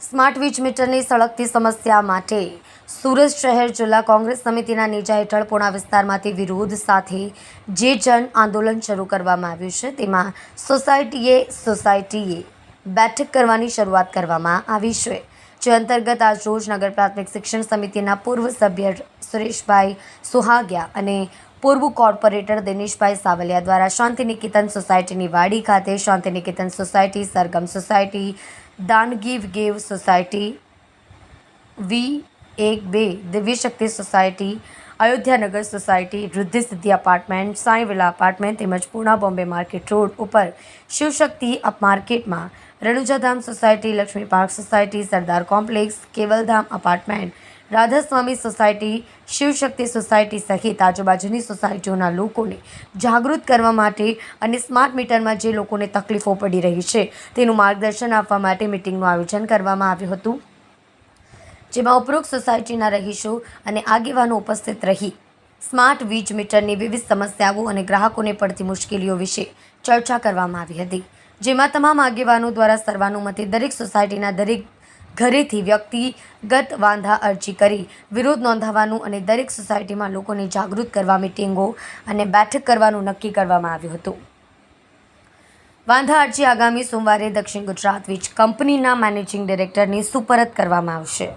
Smart વીજ મીટરની સળગતી સમસ્યા માટે સુરત શહેર જિલ્લા કોંગ્રેસ સમિતિના નેજા હેઠળ પૂણા વિસ્તારમાંથી વિરોધ સાથે જે જન આંદોલન શરૂ કરવામાં આવ્યું છે, તેમાં સોસાયટીએ સોસાયટીએ બેઠક કરવાની શરૂઆત કરવામાં આવી છે. જે અંતર્ગત આજરોજ નગર પ્રાથમિક શિક્ષણ સમિતિના પૂર્વ સભ્ય સુરેશભાઈ સુહાગિયા અને પૂર્વ કોર્પોરેટર દિનેશભાઈ સાવલિયા દ્વારા શાંતિ નિકેતન સોસાયટીની વાડી ખાતે શાંતિનિકેતન સોસાયટી, સરગમ સોસાયટી, દાનગીવ ગેવ સોસાયટી, વી એક બે દિવ્ય શક્તિ સોસાયટી અયોધ્યાનગર સોસાયટી વૃદ્ધિ સિદ્ધિ અપાર્ટમેન્ટ સાંઈ વિલા અપાર્ટમેન્ટ તેમજ પૂણા બોમ્બે માર્કેટ રોડ ઉપર શિવશક્તિ અપ માર્કેટમાં Ranujadham society, Laxmi park society, Sardar complex Kevaldham apartment Radhaswami society, Shivshakti society સહિત આજુબાજુની સોસાયટીઓના લોકોને જાગૃત કરવા માટે અને સ્માર્ટ મીટરમાં જે લોકોને તકલીફો પડી રહી છે તેનું માર્ગદર્શન આપવા માટે મિટિંગનું આયોજન કરવામાં આવ્યું હતું. જેમાં ઉપરોક્ત સોસાયટીના રહીશો અને આગેવાનો ઉપસ્થિત રહી. સ્માર્ટ વીજ મીટરની વિવિધ સમસ્યાઓ અને ગ્રાહકોને પડતી મુશ્કેલીઓ વિશે ચર્ચા કરવામાં આવી હતી, જેમાં તમામ આગેવાનો દ્વારા સર્વાનુમતે દરેક સોસાયટીના દરેક ઘરેથી વ્યક્તિગત વાંધા અરજી કરી વિરોધ નોંધાવવાનું અને દરેક સોસાયટીમાં લોકોને જાગૃત કરવા મિટિંગો અને બેઠક કરવાનું નક્કી કરવામાં આવ્યું હતું. વાંધા અરજી આગામી સોમવારે દક્ષિણ ગુજરાત વીજ કંપનીના મેનેજિંગ ડિરેક્ટરને સુપરત કરવામાં આવશે.